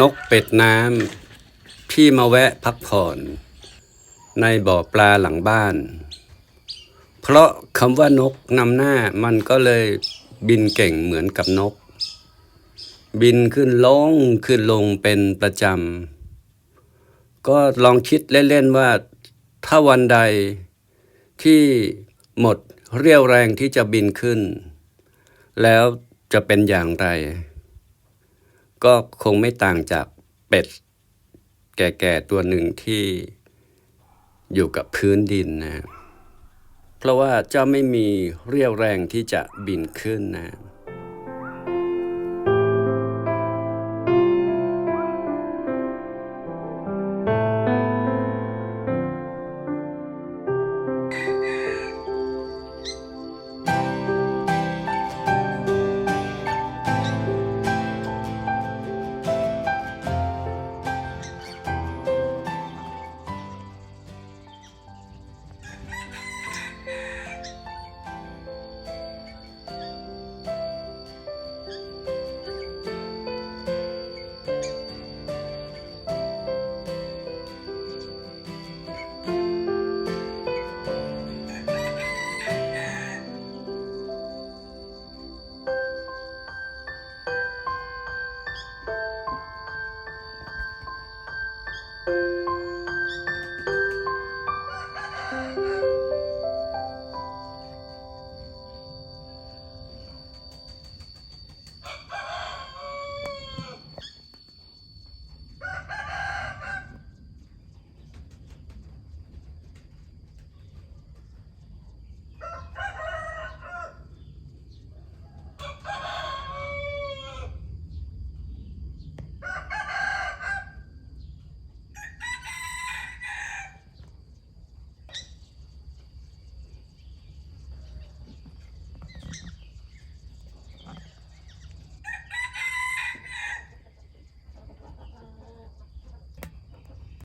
นกเป็ดน้ำที่มาแวะพักผ่อน ในบ่อปลาหลังบ้าน เพราะคำว่านกนำหน้ามันก็เลยบินเก่งเหมือนกับนก บินขึ้นลงขึ้นลงเป็นประจำ ก็ลองคิดเล่น ๆ ว่าถ้าวันใดที่หมดเรี่ยวแรงที่จะบินขึ้น แล้วจะเป็นอย่างไร ก็คงไม่ต่างจากเป็ด แก่ๆตัวหนึ่งที่อยู่กับพื้นดินนะ เพราะว่าเจ้าไม่มีเรี่ยวแรงที่จะบินขึ้นนะ